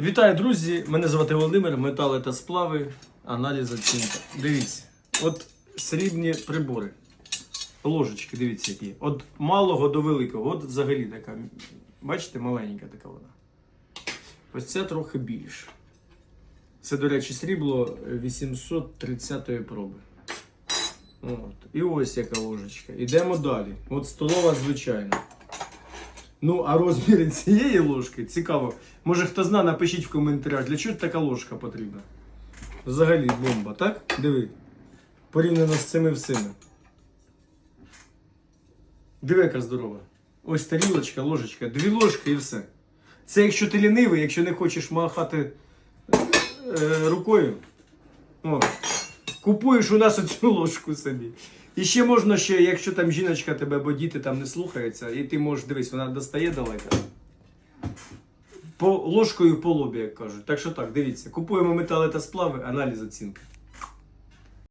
Вітаю, друзі! Мене звати Володимир, метали та сплави, аналіз оцінка. Дивіться, от срібні прибори. Ложечки, дивіться, які. От малого до великого. От взагалі така. Бачите, маленька така вона. Ось ця трохи більше. Це, до речі, срібло 830-ї проби. От. І ось яка ложечка. Ідемо далі. От столова звичайна. Ну, а розміри цієї ложки цікаво. Може хто знає, напишіть в коментарях, для чого така ложка потрібна. Взагалі бомба, так? Диви. Порівняно з цими всіми. Диви, яка здорова. Ось тарілочка, ложечка, дві ложки і все. Це якщо ти лінивий, якщо не хочеш махати е, рукою. О, купуєш у нас оцю ложку собі. І ще можна ще, якщо там жіночка тебе або діти там не слухаються, і ти можеш дивись, вона достає далеко. По ложкою по лобі, як кажуть. Так що так, дивіться, купуємо метали аналіз оцінки.